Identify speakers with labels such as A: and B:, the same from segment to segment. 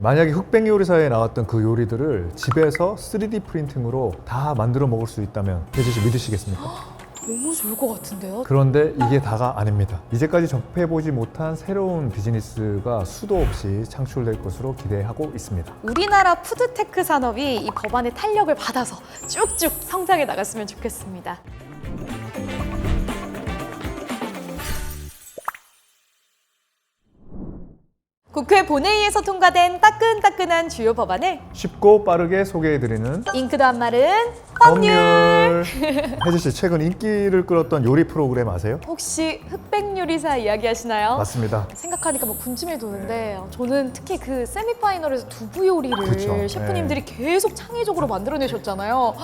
A: 만약에 흑백 요리사에 나왔던 그 요리들을 집에서 3D 프린팅으로 다 만들어 먹을 수 있다면 혜지 씨 믿으시겠습니까?
B: 너무 좋을 것 같은데요?
A: 그런데 이게 다가 아닙니다. 이제까지 접해보지 못한 새로운 비즈니스가 수도 없이 창출될 것으로 기대하고 있습니다.
B: 우리나라 푸드테크 산업이 이 법안의 탄력을 받아서 쭉쭉 성장해 나갔으면 좋겠습니다. 국회 본회의에서 통과된 따끈따끈한 주요 법안을
A: 쉽고 빠르게 소개해드리는
B: 잉크도 안 마른 법률.
A: 혜지 씨 최근 인기를 끌었던 요리 프로그램 아세요?
B: 혹시 흑백 요리사 이야기하시나요?
A: 맞습니다.
B: 생각하니까 뭐 군침이 도는데 저는 특히 그 세미파이널에서 두부 요리를
A: 그쵸. 네.
B: 셰프님들이 계속 창의적으로 만들어내셨잖아요.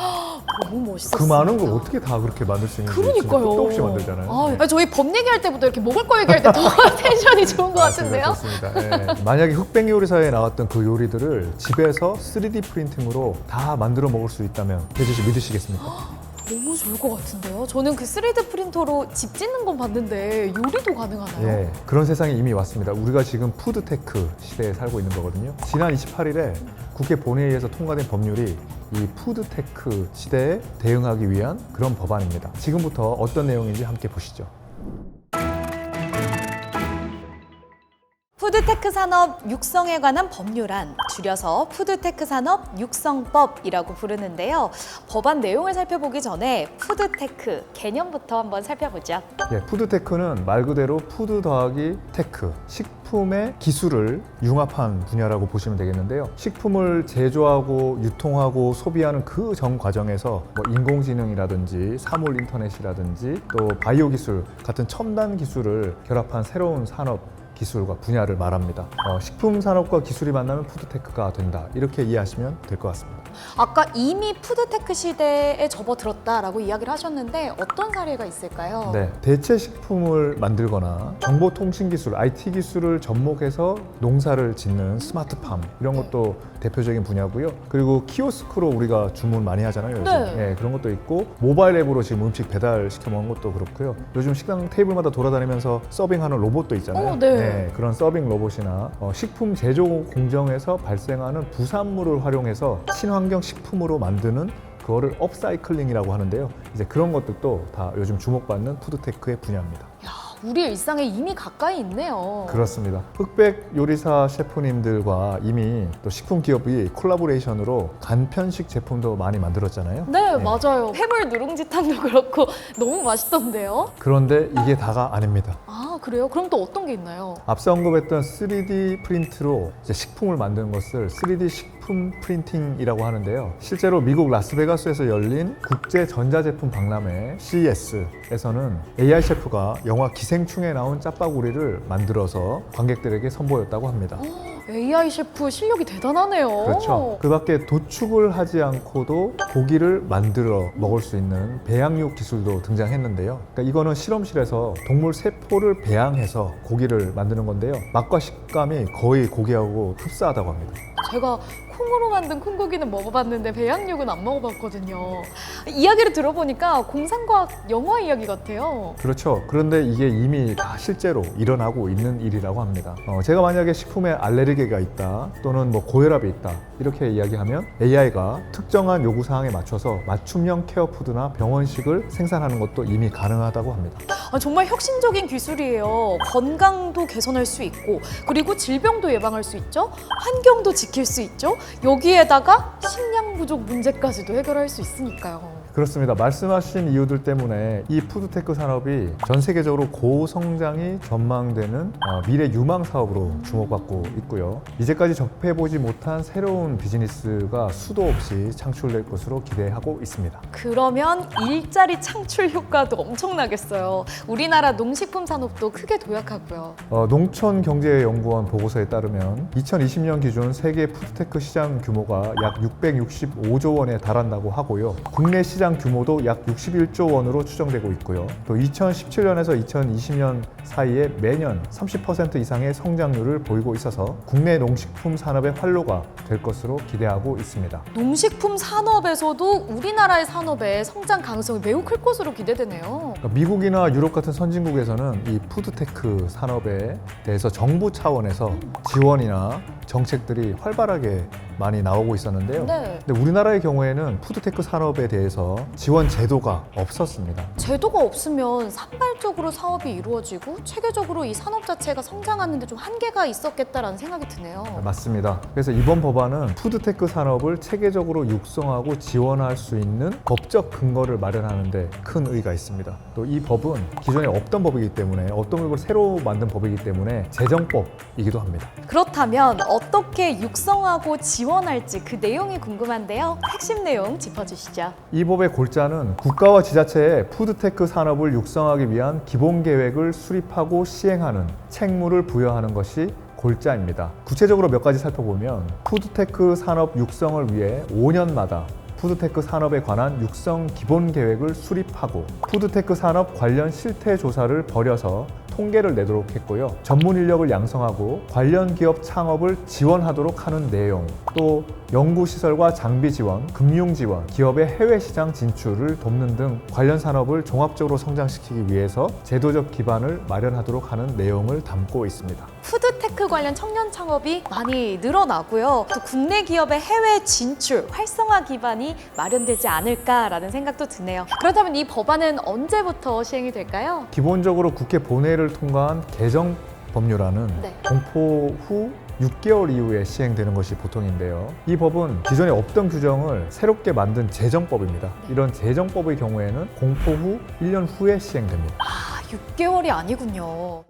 B: 너무 멋있었어요.
A: 그 많은 걸 어떻게 다 그렇게 만들 수 있는지
B: 그러니까요.
A: 끝도 없이 만들잖아요.
B: 아,
A: 네.
B: 아니, 저희 법 얘기할 때보다 이렇게 먹을 거 얘기할 때 더 텐션이 좋은 것 같은데요?
A: 좋습니다. 예. 만약에 흑백 요리사에 나왔던 그 요리들을 집에서 3D 프린팅으로 다 만들어 먹을 수 있다면 혜지 씨 믿으시겠습니까?
B: 너무 좋을 것 같은데요? 저는 그 3D 프린터로 집 짓는 건 봤는데 요리도 가능하나요?
A: 예, 그런 세상이 이미 왔습니다. 우리가 지금 푸드테크 시대에 살고 있는 거거든요. 지난 28일에 국회 본회의에서 통과된 법률이 이 푸드테크 시대에 대응하기 위한 그런 법안입니다. 지금부터 어떤 내용인지 함께 보시죠.
B: 푸드테크 산업 육성에 관한 법률안, 줄여서 푸드테크 산업 육성법이라고 부르는데요. 법안 내용을 살펴보기 전에 푸드테크 개념부터 한번 살펴보죠.
A: 예, 푸드테크는 말 그대로 푸드 더하기 테크, 식품의 기술을 융합한 분야라고 보시면 되겠는데요. 식품을 제조하고 유통하고 소비하는 그 전 과정에서 뭐 인공지능이라든지 사물 인터넷이라든지 또 바이오 기술 같은 첨단 기술을 결합한 새로운 산업 기술과 분야를 말합니다. 어, 식품 산업과 기술이 만나면 푸드테크가 된다. 이렇게 이해하시면 될 것 같습니다.
B: 아까 이미 푸드테크 시대에 접어들었다라고 이야기를 하셨는데 어떤 사례가 있을까요?
A: 네, 대체 식품을 만들거나 정보통신 기술, IT 기술을 접목해서 농사를 짓는 스마트팜 이런 것도 대표적인 분야고요. 그리고 키오스크로 우리가 주문 많이 하잖아요. 요즘.
B: 네.
A: 예, 그런 것도 있고 모바일 앱으로 지금 음식 배달 시켜 먹는 것도 그렇고요. 요즘 식당 테이블마다 돌아다니면서 서빙하는 로봇도 있잖아요.
B: 어, 네.
A: 그런 서빙 로봇이나 어, 식품 제조 공정에서 발생하는 부산물을 활용해서 친환경 식품으로 만드는 그거를 업사이클링이라고 하는데요. 이제 그런 것들도 다 요즘 주목받는 푸드테크의 분야입니다.
B: 야, 우리 일상에 이미 가까이 있네요.
A: 그렇습니다. 흑백 요리사 셰프님들과 이미 또 식품 기업이 콜라보레이션으로 간편식 제품도 많이 만들었잖아요.
B: 네,
A: 네.
B: 맞아요. 해물 누룽지탕도 그렇고 너무 맛있던데요?
A: 그런데 이게 다가 아닙니다.
B: 아, 그래요? 그럼 또 어떤 게 있나요?
A: 앞서 언급했던 3D 프린트로 이제 식품을 만드는 것을 3D 식품 프린팅이라고 하는데요. 실제로 미국 라스베가스에서 열린 국제 전자제품 박람회 CES에서는 AI 셰프가 영화 기생충에 나온 짜파구리를 만들어서 관객들에게 선보였다고 합니다.
B: AI 셰프 실력이 대단하네요.
A: 그렇죠. 그 밖에 도축을 하지 않고도 고기를 만들어 먹을 수 있는 배양육 기술도 등장했는데요. 그러니까 이거는 실험실에서 동물 세포를 배양해서 고기를 만드는 건데요. 맛과 식감이 거의 고기하고 흡사하다고 합니다.
B: 제가 콩으로 만든 콩고기는 먹어봤는데 배양육은 안 먹어봤거든요. 이야기를 들어보니까 공상과학 영화 이야기 같아요.
A: 그렇죠. 그런데 이게 이미 다 실제로 일어나고 있는 일이라고 합니다. 어, 제가 만약에 식품에 알레르기가 있다 또는 뭐 고혈압이 있다 이렇게 이야기하면 AI가 특정한 요구 사항에 맞춰서 맞춤형 케어 푸드나 병원식을 생산하는 것도 이미 가능하다고 합니다.
B: 아, 정말 혁신적인 기술이에요. 건강도 개선할 수 있고, 그리고 질병도 예방할 수 있죠. 환경도 지킬 수 있죠. 여기에다가 식량 부족 문제까지도 해결할 수 있으니까요.
A: 그렇습니다. 말씀하신 이유들 때문에 이 푸드테크 산업이 전 세계적으로 고성장이 전망되는 어, 미래 유망 사업으로 주목받고 있고요. 이제까지 접해보지 못한 새로운 비즈니스가 수도 없이 창출될 것으로 기대하고 있습니다.
B: 그러면 일자리 창출 효과도 엄청나겠어요. 우리나라 농식품 산업도 크게 도약하고요.
A: 어, 농촌경제연구원 보고서에 따르면 2020년 기준 세계 푸드테크 시장 규모가 약 665조 원에 달한다고 하고요. 국내 시장 시장 규모도 약 61조 원으로 추정되고 있고요. 또 2017년에서 2020년 사이에 매년 30% 이상의 성장률을 보이고 있어서 국내 농식품 산업의 활로가 될 것으로 기대하고 있습니다.
B: 농식품 산업에서도 우리나라의 산업의 성장 가능성이 매우 클 것으로 기대되네요.
A: 그러니까 미국이나 유럽 같은 선진국에서는 이 푸드테크 산업에 대해서 정부 차원에서 지원이나 정책들이 활발하게 많이 나오고 있었는데요.
B: 네.
A: 근데 우리나라의 경우에는 푸드테크 산업에 대해서 지원 제도가 없었습니다.
B: 제도가 없으면 산발적으로 사업이 이루어지고 체계적으로 이 산업 자체가 성장하는데 좀 한계가 있었겠다라는 생각이 드네요.
A: 맞습니다. 그래서 이번 법안은 푸드테크 산업을 체계적으로 육성하고 지원할 수 있는 법적 근거를 마련하는데 큰 의의가 있습니다. 또 이 법은 기존에 없던 법이기 때문에 어떤 법을 새로 만든 법이기 때문에 재정법이기도 합니다.
B: 그렇다면 어떻게 육성하고 지원할지 그 내용이 궁금한데요. 핵심 내용 짚어주시죠.
A: 이 법의 골자는 국가와 지자체의 푸드테크 산업을 육성하기 위한 기본 계획을 수립하고 시행하는 책무를 부여하는 것이 골자입니다. 구체적으로 몇 가지 살펴보면 푸드테크 산업 육성을 위해 5년마다 푸드테크 산업에 관한 육성 기본 계획을 수립하고 푸드테크 산업 관련 실태 조사를 벌여서 통계를 내도록 했고요. 전문 인력을 양성하고 관련 기업 창업을 지원하도록 하는 내용, 또 연구 시설과 장비 지원, 금융 지원, 기업의 해외 시장 진출을 돕는 등 관련 산업을 종합적으로 성장시키기 위해서 제도적 기반을 마련하도록 하는 내용을 담고 있습니다.
B: 푸드테크 관련 청년 창업이 많이 늘어나고요. 또 국내 기업의 해외 진출, 활성화 기반이 마련되지 않을까라는 생각도 드네요. 그렇다면 이 법안은 언제부터 시행이 될까요?
A: 기본적으로 국회 본회의를 통과한 개정 법률안은
B: 네.
A: 공포 후 6개월 이후에 시행되는 것이 보통인데요. 이 법은 기존에 없던 규정을 새롭게 만든 재정법입니다. 이런 재정법의 경우에는 공포 후 1년 후에 시행됩니다.
B: 아, 6개월이 아니군요.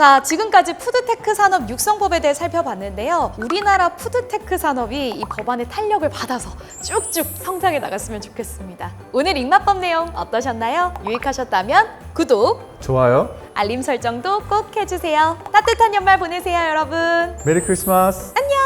B: 자, 지금까지 푸드테크 산업 육성법에 대해 살펴봤는데요. 우리나라 푸드테크 산업이 이 법안의 탄력을 받아서 쭉쭉 성장해 나갔으면 좋겠습니다. 오늘 입맛법 내용 어떠셨나요? 유익하셨다면 구독,
A: 좋아요.
B: 알림 설정도 꼭 해주세요. 따뜻한 연말 보내세요, 여러분.
A: 메리 크리스마스!
B: 안녕!